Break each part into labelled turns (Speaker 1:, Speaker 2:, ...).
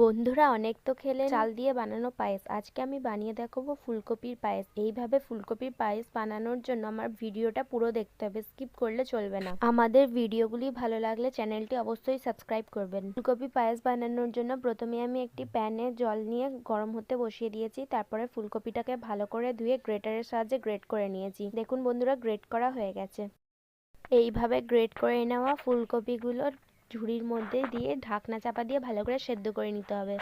Speaker 1: বন্ধুরা অনেক তো খেলে চাল দিয়ে বানানো পায়েস। আজকে আমি বানিয়ে দেখাবো ফুলকপির পায়েস। এইভাবে ফুলকপির পায়েস বানানোর জন্য আমার ভিডিওটা পুরো দেখতে হবে। স্কিপ করলে চলবে না। আমাদের ভিডিওগুলি ভালো লাগলে চ্যানেলটি অবশ্যই সাবস্ক্রাইব করবেন। ফুলকপি পায়েস বানানোর জন্য প্রথমে আমি একটি প্যানে জল নিয়ে গরম হতে বসিয়ে দিয়েছি। তারপরে ফুলকপিটাকে ভালো করে ধুয়ে গ্রেটারের সাহায্যে গ্রেট করে নিয়েছি। দেখুন বন্ধুরা, গ্রেট করা হয়ে গেছে। এইভাবে গ্রেট করে নেওয়া ফুলকপিগুলোর ঝুড়ির মধ্যে দিয়ে ঢাকনা চাপা দিয়ে ভালো করে সেদ্ধ করে নিতে হবে।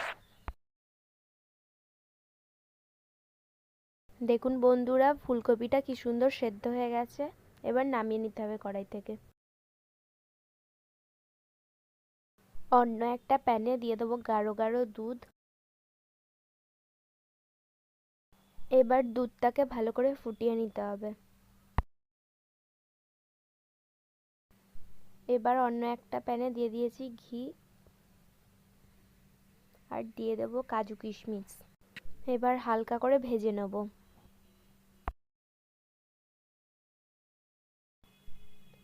Speaker 1: দেখুন বন্ধুরা, ফুলকপিটা কি সুন্দর সেদ্ধ হয়ে গেছে। এবার নামিয়ে নিতে হবে কড়াই থেকে। অন্য একটা প্যানে দিয়ে দেবো গাঢ় গাঢ় দুধ। এবার দুধটাকে ভালো করে ফুটিয়ে নিতে হবে। এবার অন্য একটা প্যানে দিয়ে দিয়েছি ঘি আর দিয়ে দেব কাজু কিশমিশ। এবার হালকা করে ভেজে নেব।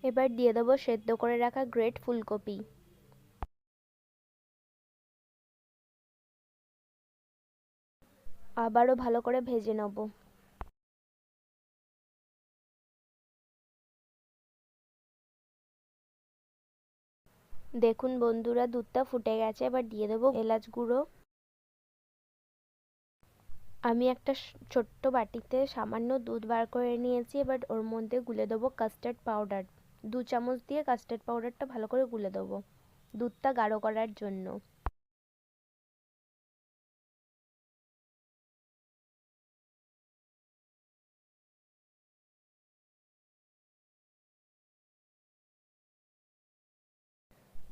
Speaker 1: এবার দিয়ে দেবো সেদ্ধ করে রাখা গ্রেট ফুলকপি। আবারও ভালো করে ভেজে নেব। দেখুন বন্ধুরা, দুধটা ফুটে গেছে, এবার দিয়ে দেবো এলাচ গুঁড়ো। আমি একটা ছোট্ট বাটিতে সামান্য দুধ বার করে নিয়েছি, এবার ওর মধ্যে গুলে দেবো কাস্টার্ড পাউডার দু চামচ দিয়ে কাস্টার্ড পাউডারটা ভালো করে গুলে দেবো, দুধটা গাঢ় করার জন্য।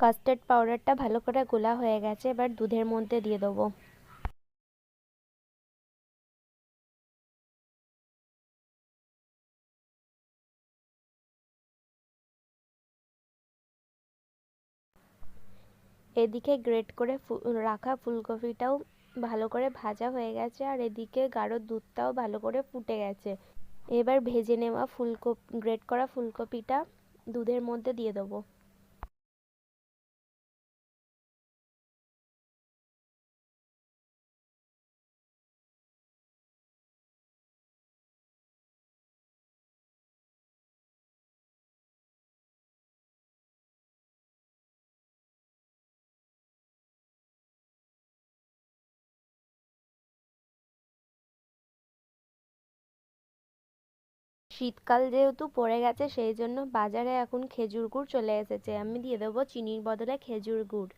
Speaker 1: কাস্টার্ড পাউডারটা ভালো করে গোলা হয়ে গেছে, এবার দুধের মধ্যে দিয়ে দেবো। এদিকে গ্রেট করে রাখা ফুলকপিটাও ভালো করে ভাজা হয়ে গেছে, আর এদিকে গাঢ় দুধটাও ভালো করে ফুটে গেছে। এবার ভেজে নেওয়া ফুলকপি গ্রেট করা ফুলকপিটা দুধের মধ্যে দিয়ে দেবো। শীতকাল যেহেতু পড়ে গেছে, সেই জন্য বাজারে এখন খেজুর গুড় চলে এসেছে। আমি দিয়ে দেবো চিনির বদলে খেজুর গুড়।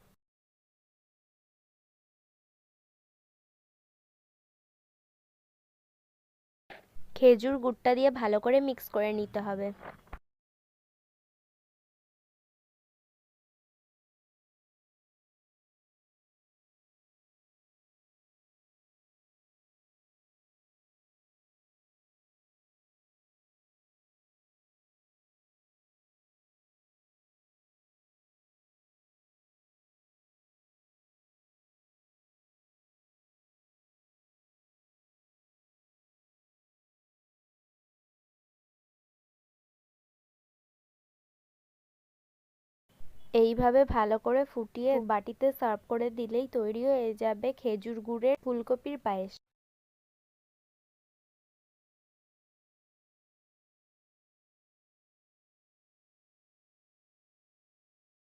Speaker 1: খেজুর গুড়টা দিয়ে ভালো করে মিক্স করে নিতে হবে। এইভাবে ভালো করে ফুটিয়ে বাটিতে সার্ভ করে দিলেই তৈরি হয়ে যাবে খেজুর গুড়ের ফুলকপির পায়েস।